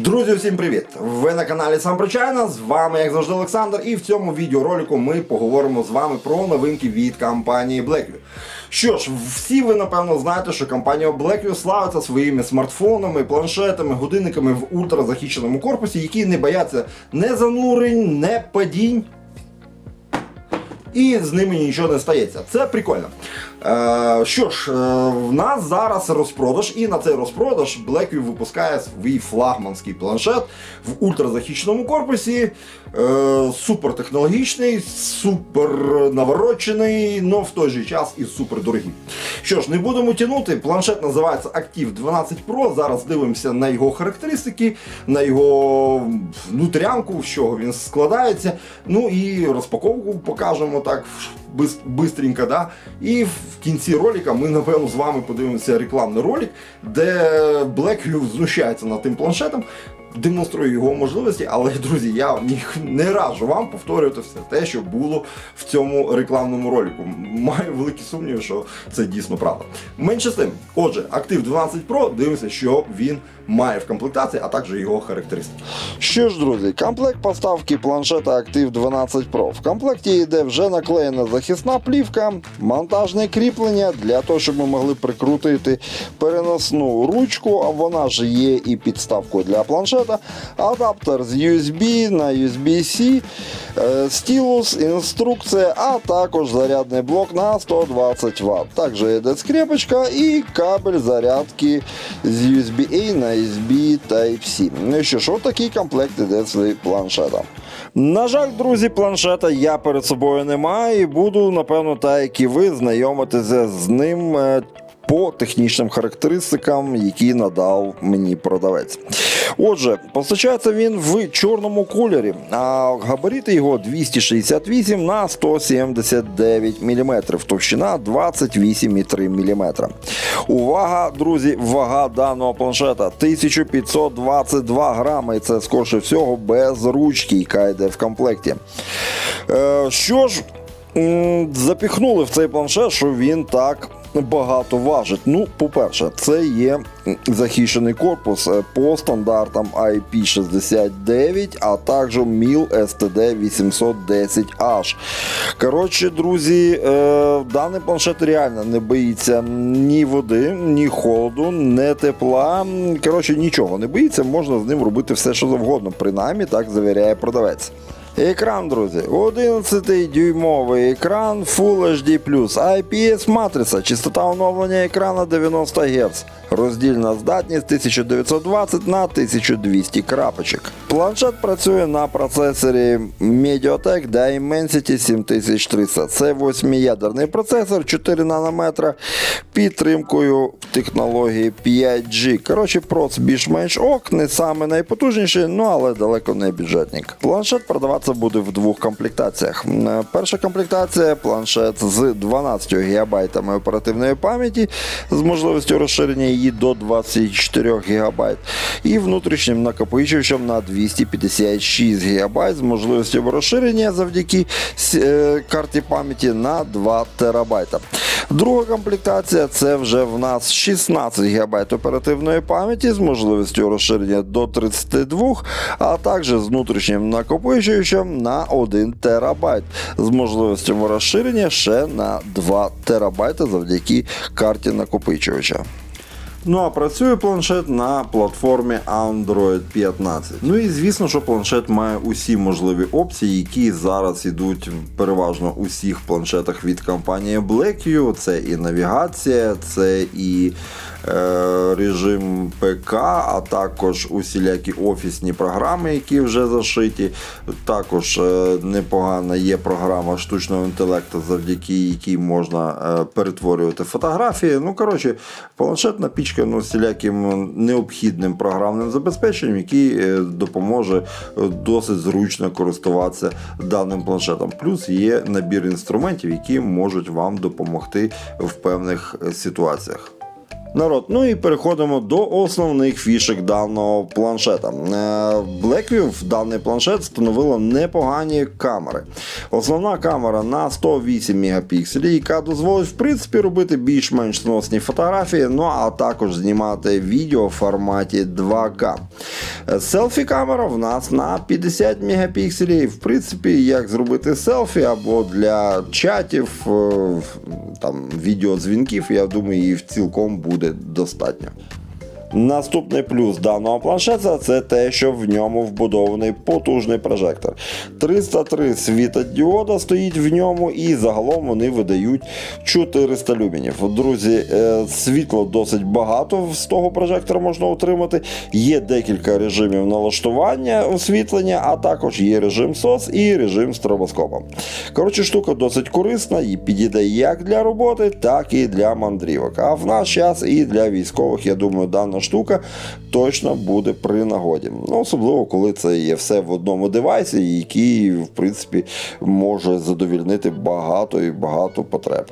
Друзі, всім привіт! Ви на каналі Сам Причайна, з вами, як завжди, Олександр, і в цьому відеоролику ми поговоримо з вами про новинки від компанії Blackview. Що ж, всі ви напевно знаєте, що компанія Blackview славиться своїми смартфонами, планшетами, годинниками в ультразахищеному корпусі, які не бояться не занурень, не падінь. І з ними нічого не стається. Це прикольно. Е, що ж, е, в нас зараз розпродаж, і на цей розпродаж Blackview випускає свій флагманський планшет в ультразахищеному корпусі. Е, супер технологічний, супер наворочений, але в той же час і супер дорогий. Що ж, не будемо тягнути. Планшет називається Active 12 Pro. Зараз дивимося на його характеристики, на його внутрянку, з чого він складається. Ну і розпаковку покажемо так бис- бистренько. Да? І в кінці ролика ми, напевно, з вами подивимося рекламний ролик, де Blackview знущається над тим планшетом. Демонструю його можливості, але друзі, я не раджу вам повторювати все те, що було в цьому рекламному ролику. Маю великі сумніви, що це дійсно правда. Менше з тим, отже, Active 12 Pro, дивимося, що він має в комплектації, а також його характеристики. Що ж, друзі, комплект поставки планшета Active 12 Pro. В комплекті йде вже наклеєна захисна плівка, монтажне кріплення для того, щоб ми могли прикрутити переносну ручку, а вона ж є і підставкою для планшета, адаптер з USB на USB-C, е, стілус, інструкція, а також зарядний блок на 120 Вт. Також йде скрепочка і кабель зарядки з USB-A на USB Type-C. Ну що ж, отакий комплект іде з планшета. На жаль, друзі, планшета я перед собою не маю і буду, напевно, так як і ви, знайомитися з ним. По технічним характеристикам, які надав мені продавець. Отже, постачається він в чорному кольорі, а габарити його 268 на 179 мм, товщина 28,3 мм. Увага, друзі, вага даного планшета 1522 грами. І це скорше всього без ручки, яка йде в комплекті. Е, що ж, запіхнули в цей планшет, що він так. Багато важить. Ну, по-перше, це є захищений корпус е, по стандартам IP69, а також MIL STD 810H. Коротше, друзі, е, даний планшет реально не боїться ні води, ні холоду, ні тепла. Коротше, нічого не боїться, можна з ним робити все, що завгодно. Принаймні, так завіряє продавець. Екран, друзі, 11-дюймовий екран Full HD+, IPS матриця, частота оновлення екрана 90 Гц, роздільна здатність 1920 на 1200 крапочок. Планшет працює на процесорі Mediatek Dimensity 7300. Це 8-ядерний процесор, 4 нанометра, підтримкою технології 5G. Коротше, проц більш-менш ок, не саме найпотужніший, ну але далеко не бюджетник. Планшет продаватися буде в двох комплектаціях. Е, Перша комплектація планшет з 12 ГБ оперативної пам'яті з можливістю розширення її до 24 ГБ і внутрішнім накопичувачем на 256 ГБ з можливістю розширення завдяки е, карті пам'яті на 2 ТБ. Друга комплектація це вже в нас 16 ГБ оперативної пам'яті з можливістю розширення до 32, а також з внутрішнім накопичувачем на 1 ТБ з можливістю розширення ще на 2 ТБ завдяки карті накопичувача. Ну а працює планшет на платформі Android 15. Ну і звісно, що планшет має усі можливі опції, які зараз ідуть переважно у всіх планшетах від компанії Blackview. Це і навігація, це і режим ПК, а також усілякі офісні програми, які вже зашиті. Також е, непогана є програма штучного інтелекту, завдяки якій можна е, перетворювати фотографії. Ну, коротше, планшет напічканий усіляким необхідним програмним забезпеченням, який е, допоможе е, досить зручно користуватися даним планшетом. Плюс є набір інструментів, які можуть вам допомогти в певних е, ситуаціях. Народ, ну і переходимо до основних фішек даного планшета. Е, Blackview в даний планшет встановила непогані камери. Основна камера на 108 мегапікселів, яка дозволить в принципі робити більш-менш сносні фотографії, ну а також знімати відео в форматі 2К. Е, Селфі камера в нас на 50 мегапікселів. В принципі, як зробити селфі або для чатів, е, там відеодзвінків, я думаю, її цілком буде достатньо. Наступний плюс даного планшета це те, що в ньому вбудований потужний прожектор. 303 світодіода стоїть в ньому, і загалом вони видають 400 люмінів. Друзі, е, світло досить багато з того прожектора можна отримати. Є декілька режимів налаштування освітлення, а також є режим SOS і режим стробоскопа. Коротше, штука досить корисна і підійде як для роботи, так і для мандрівок. А в наш час і для військових, я думаю, дана штука точно буде при нагоді. Ну, особливо, коли це є все в одному девайсі, який, в принципі, може задовільнити багато і багато потреб.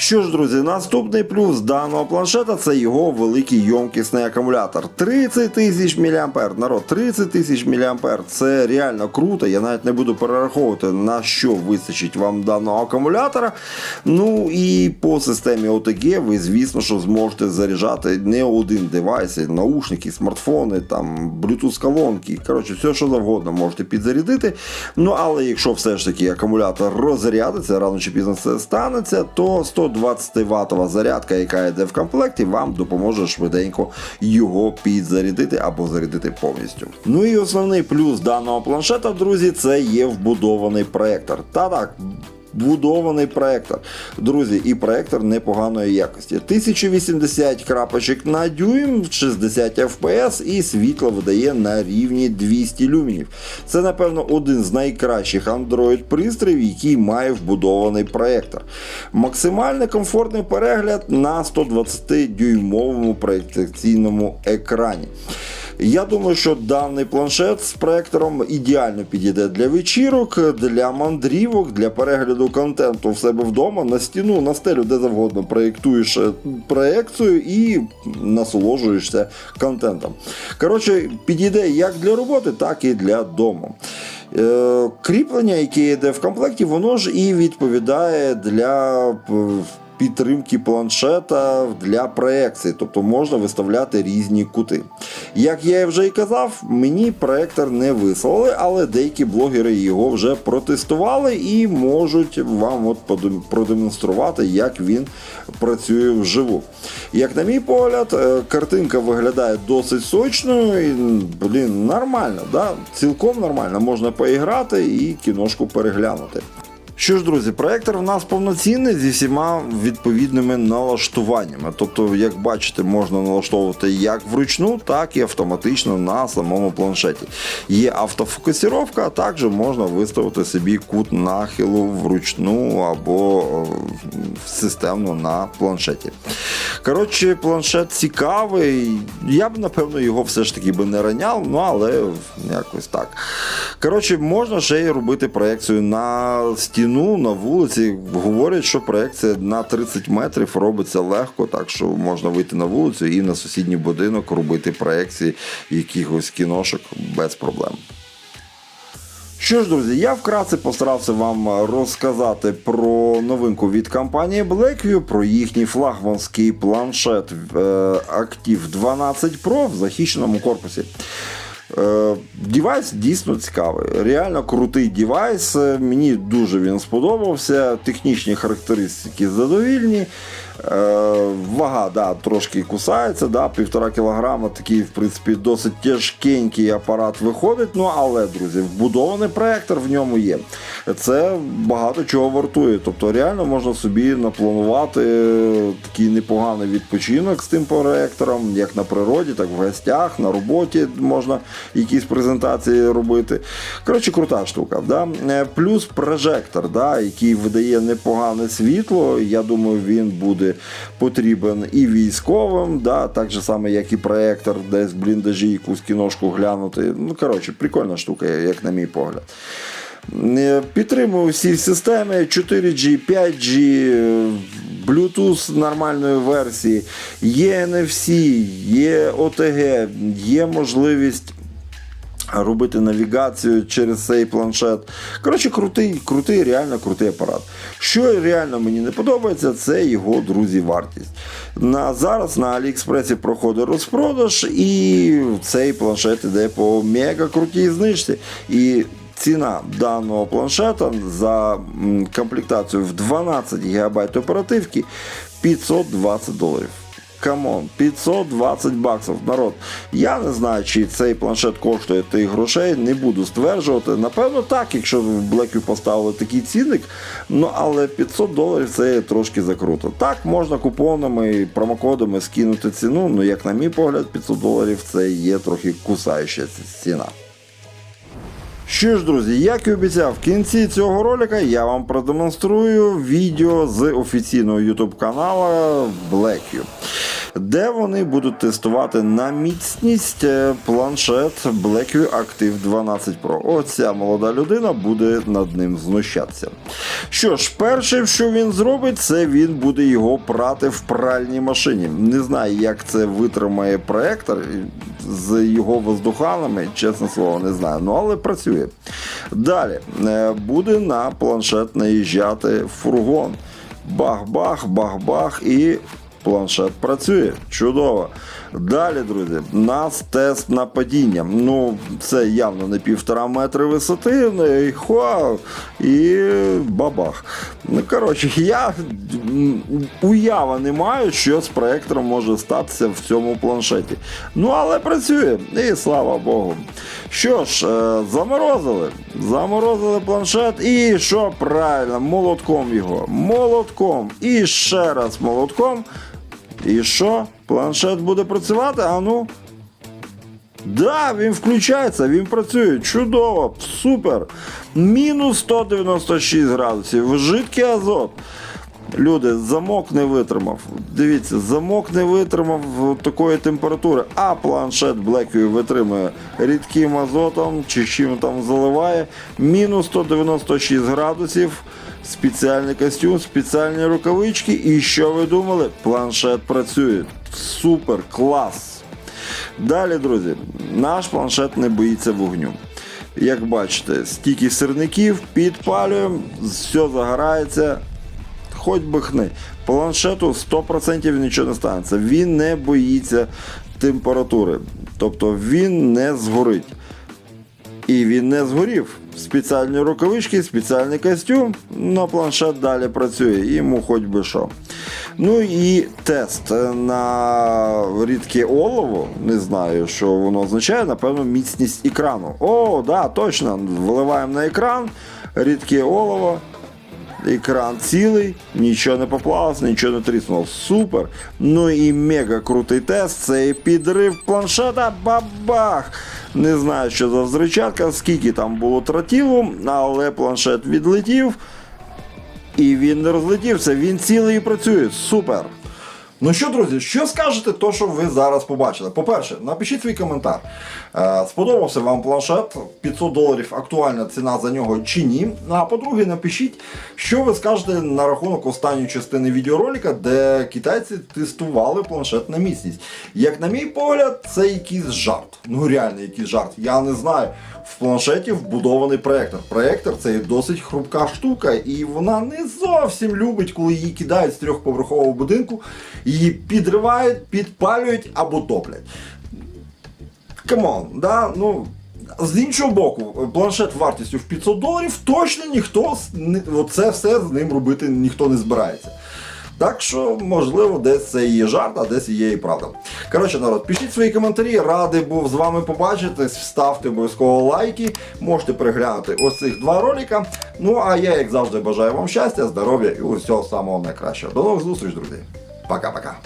Що ж, друзі, наступний плюс даного планшета це його великий йомкісний акумулятор. 30 тисяч мА. Народ, 30 тисяч мА. Це реально круто. Я навіть не буду перераховувати, на що вистачить вам даного акумулятора. Ну і по системі OTG ви, звісно, що зможете заряджати не один девайс, наушники, смартфони, там, Bluetooth колонки. Коротше, все, що завгодно можете підзарядити. Ну, але якщо все ж таки акумулятор розрядиться, рано чи пізно це станеться, то 120 ваттова зарядка, яка йде в комплекті, вам допоможе швиденько його підзарядити або зарядити повністю. Ну і основний плюс даного планшета, друзі, це є вбудований проектор. Та так. Вбудований проектор. Друзі, і проектор непоганої якості. 1080 крапочок на дюйм, 60 FPS і світло видає на рівні 200 люмінів. Це, напевно, один з найкращих Android пристроїв, який має вбудований проектор. Максимально комфортний перегляд на 120-дюймовому проєкційному екрані. Я думаю, що даний планшет з проектором ідеально підійде для вечірок, для мандрівок, для перегляду контенту в себе вдома, на стіну, на стелю, де завгодно проєктуєш е, проекцію і насолоджуєшся контентом. Коротше, підійде як для роботи, так і для дому. Е, Кріплення, яке йде в комплекті, воно ж і відповідає для е, підтримки планшета для проекції, тобто можна виставляти різні кути. Як я вже і казав, мені проектор не вислали, але деякі блогери його вже протестували і можуть вам от продемонструвати, як він працює вживу. Як на мій погляд, е, картинка виглядає досить сочною і блін, нормально, да? цілком нормально. Можна поіграти і кіношку переглянути. Що ж, друзі, проектор в нас повноцінний зі всіма відповідними налаштуваннями. Тобто, як бачите, можна налаштовувати як вручну, так і автоматично на самому планшеті. Є автофокусировка, а також можна виставити собі кут нахилу вручну або е, системно на планшеті. Коротше, планшет цікавий. Я б, напевно, його все ж таки би не раняв, ну але якось так. Коротше, можна ще й робити проекцію на стіну, на вулиці. Говорять, що проекція на 30 метрів робиться легко, так що можна вийти на вулицю і на сусідній будинок робити проекції якихось кіношок без проблем. Що ж, друзі, я вкратце постарався вам розказати про новинку від компанії Blackview, про їхній флагманський планшет е, Active 12 Pro в захищеному корпусі. Е, Девайс дійсно цікавий. Реально крутий девайс. Е, Мені дуже він сподобався. Технічні характеристики задовільні. Е, Вага да, трошки кусається, да, півтора кілограма, такий, в принципі, досить тяжкенький апарат виходить. Ну, але, друзі, вбудований проектор в ньому є. Це багато чого вартує. Тобто, реально можна собі напланувати е, такий непоганий відпочинок з тим проектором, як на природі, так в гостях, на роботі можна якісь презентації робити. Коротше, крута штука. Да? Е, Плюс прожектор, да, який видає непогане світло. Я думаю, він буде потрібен і військовим, да, так же саме, як і проектор, десь в бліндажі якусь кіношку глянути. Ну, коротше, прикольна штука, як на мій погляд. Е, Підтримую всі системи 4G, 5G. е, Bluetooth нормальної версії, є NFC, є OTG, є можливість робити навігацію через цей планшет. Коротше, крутий, крутий, реально крутий апарат. Що реально мені не подобається, це його друзі вартість. На, зараз на Аліекспресі проходить розпродаж, і цей планшет іде по мега крутій знижці. І Ціна даного планшета за комплектацію в 12 ГБ оперативки 520 доларів. Камон, 520 баксів, народ. Я не знаю, чи цей планшет коштує тих грошей, не буду стверджувати. Напевно, так, якщо в Blackview поставили такий цінник. Ну але 500 доларів це трошки закруто. Так, можна купонами і промокодами скинути ціну. Ну, як на мій погляд, 500 доларів це є трохи кусаюча ціна. Що ж, друзі, як і обіцяв, в кінці цього ролика я вам продемонструю відео з офіційного YouTube каналу BlackView, де вони будуть тестувати на міцність е, планшет BlackView Active 12 Pro. Оця молода людина буде над ним знущатися. Що ж, перше, що він зробить, це він буде його прати в пральній машині. Не знаю, як це витримає проектор з його воздуханами, чесне слово, не знаю. Ну але працює. Далі е, буде на планшет наїжджати фургон. Бах-бах, бах-бах і. Планшет працює чудово. Далі, друзі, у нас тест на падіння. Ну, це явно не півтора метри висоти, ну, і хуа, і бабах. Ну, коротше, я уява не маю, що з проектором може статися в цьому планшеті. Ну, але працює, і слава Богу. Що ж, е, заморозили. Заморозили планшет, і що правильно, молотком його. Молотком. І ще раз молотком. І що? Планшет буде працювати? А ну. Да, він включається, він працює. Чудово, супер. Мінус 196 градусів. Жидкий азот. Люди, замок не витримав. Дивіться, замок не витримав такої температури, а планшет Blackview витримує рідким азотом чи чим там заливає. Мінус 196 градусів. Спеціальний костюм, спеціальні рукавички. І що ви думали? Планшет працює. Супер, клас. Далі, друзі, наш планшет не боїться вогню. Як бачите, стільки сирників підпалюємо, все загорається, хоч би хни. Планшету 100% нічого не станеться. Він не боїться температури. Тобто він не згорить. І він не згорів. Спеціальні рукавички, спеціальний костюм, на планшет далі працює, йому хоч би що. Ну і тест на рідке олово, не знаю, що воно означає, напевно, міцність екрану. О, да, точно. Виливаємо на екран, рідке олово. Екран цілий, нічого не поплавалось, нічого не тріснуло. Супер. Ну і мега крутий тест. Це і підрив планшета. Бабах! Не знаю, що за взричатка, скільки там було тратілу, але планшет відлетів. І він не розлетівся, він цілий і працює. Супер. Ну що, друзі, що скажете, то що ви зараз побачили? По-перше, напишіть свій коментар. Е, сподобався вам планшет, 500 доларів актуальна ціна за нього чи ні. Ну, А по-друге, напишіть, що ви скажете на рахунок останньої частини відеоролика, де китайці тестували планшет на міцність. Як на мій погляд, це якийсь жарт. Ну реально якийсь жарт. Я не знаю. В планшеті вбудований проектор. Проектор це досить хрупка штука, і вона не зовсім любить, коли її кидають з трьохповерхового будинку, її підривають, підпалюють або топлять. Камон, да? ну. З іншого боку, планшет вартістю в 500 доларів точно ніхто оце все з ним робити ніхто не збирається. Так що, можливо, десь це і є жарт, а десь і є і правда. Коротше, народ, пишіть свої коментарі, радий був з вами побачитись, ставте обов'язково лайки, можете переглянути ось цих два ролика. Ну а я, як завжди, бажаю вам щастя, здоров'я і усього самого найкращого. До нових зустріч, друзі. Пока-пока.